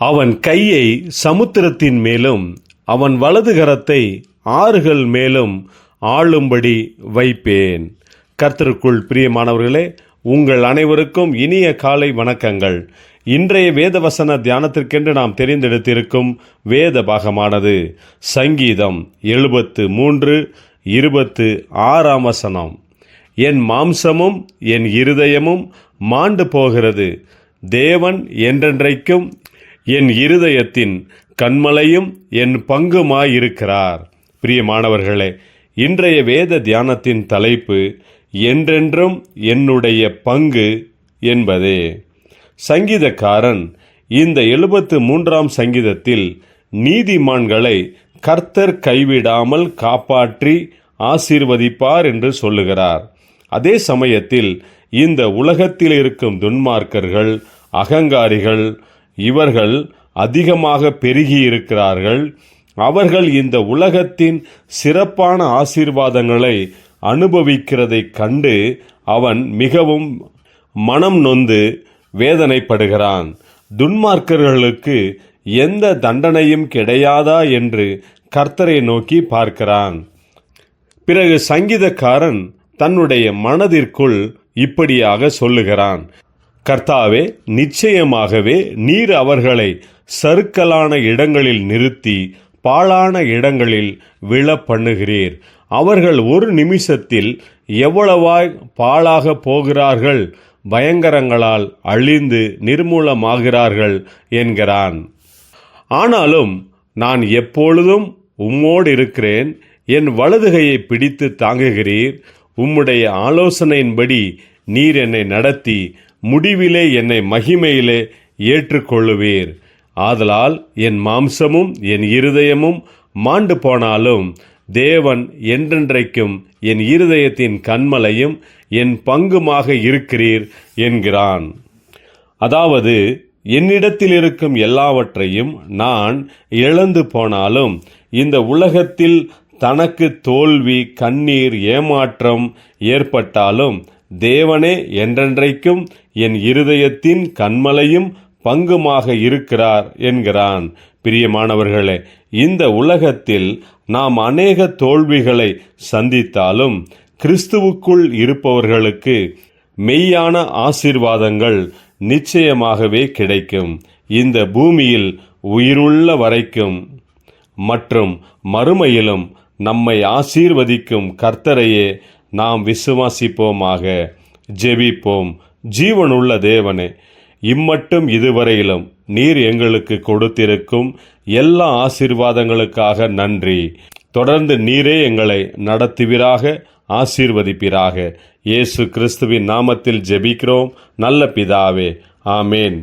அவன் கையை சமுத்திரத்தின் மேலும் அவன் வலதுகரத்தை ஆறுகள் மேலும் ஆளும்படி வைப்பேன். கர்த்தருக்குள் பிரியமானவர்களே உங்கள் அனைவருக்கும் இனிய காலை வணக்கங்கள். இன்றைய வேதவசன தியானத்திற்கென்று நாம் தெரிந்தெடுத்திருக்கும் வேத பாகமானது சங்கீதம் எழுபத்து மூன்று இருபத்து ஆறாம் வசனம். என் மாம்சமும் என் இருதயமும் மாண்டு போகிறது. தேவன் என்றென்றைக்கும் என் இருதயத்தின் கண்மலையும் என் பங்குமாயிருக்கிறார். பிரியமானவர்களே இன்றைய வேத தியானத்தின் தலைப்பு என்றென்றும் என்னுடைய பங்கு என்பதே. சங்கீதக்காரன் இந்த எழுபத்து மூன்றாம் சங்கீதத்தில் நீதிமான்களை கர்த்தர் கைவிடாமல் காப்பாற்றி ஆசீர்வதிப்பார் என்று சொல்லுகிறார். அதே சமயத்தில் இந்த உலகத்தில் இருக்கும் துன்மார்க்கர்கள் அகங்காரிகள் இவர்கள் அதிகமாக பெருகியிருக்கிறார்கள். அவர்கள் இந்த உலகத்தின் சிறப்பான ஆசீர்வாதங்களை அனுபவிக்கிறதைக் கண்டு அவன் மிகவும் மனம் நொந்து வேதனைப்படுகிறான். துன்மார்க்கர்களுக்கு எந்த தண்டனையும் கிடையாதா என்று கர்த்தரை நோக்கி பார்க்கிறான். பிறகு சங்கீதக்காரன் தன்னுடைய மனதிற்குள் இப்படியாக சொல்லுகிறான். கர்த்தாவே நிச்சயமாகவே நீர் அவர்களை சறுக்கலான இடங்களில் நிறுத்தி பாழான இடங்களில் விழ பண்ணுகிறீர். அவர்கள் ஒரு நிமிஷத்தில் எவ்வளவாய் பாழாக போகிறார்கள் பயங்கரங்களால் அழிந்து நிர்மூலமாகிறார்கள் என்கிறான். ஆனாலும் நான் எப்பொழுதும் உம்மோடு இருக்கிறேன் என் வலதுகையை பிடித்து தாங்குகிறீர். உம்முடைய ஆலோசனையின்படி நீர் என்னை நடத்தி முடிவிலே என்னை மகிமையிலே ஏற்றுக்கொள்ளுவீர். ஆதலால் என் மாம்சமும் என் இருதயமும் மாண்டு போனாலும் தேவன் என்றென்றைக்கும் என் இருதயத்தின் கண்மலையும் என் பங்குமாக இருக்கிறீர் என்கிறான். அதாவது என்னிடத்தில் இருக்கும் எல்லாவற்றையும் நான் இழந்து போனாலும் இந்த உலகத்தில் தனக்கு தோல்வி கண்ணீர் ஏமாற்றம் ஏற்பட்டாலும் தேவனே என்றென்றைக்கும் என் இருதயத்தின் கண்மலையும் பங்குமாக இருக்கிறார் என்கிறான். பிரியமானவர்களே இந்த உலகத்தில் நாம் அநேக தோல்விகளை சந்தித்தாலும் கிறிஸ்துவுக்குள் இருப்பவர்களுக்கு மெய்யான ஆசீர்வாதங்கள் நிச்சயமாகவே கிடைக்கும். இந்த பூமியில் உயிருள்ள வரைக்கும் மற்றும் மறுமையிலும் நம்மை ஆசீர்வதிக்கும் கர்த்தரையே நாம் விசுவாசிப்போமாக ஜெபிப்போம். ஜீவனுள்ள தேவனே இம்மட்டும் இதுவரையிலும் நீர் எங்களுக்கு கொடுத்திருக்கும் எல்லா ஆசீர்வாதங்களுக்காக நன்றி. தொடர்ந்து நீரே எங்களை நடத்துவீராக ஆசீர்வதிப்பீராக. இயேசு கிறிஸ்துவின் நாமத்தில் ஜெபிக்கிறோம். நல்ல பிதாவே ஆமேன்.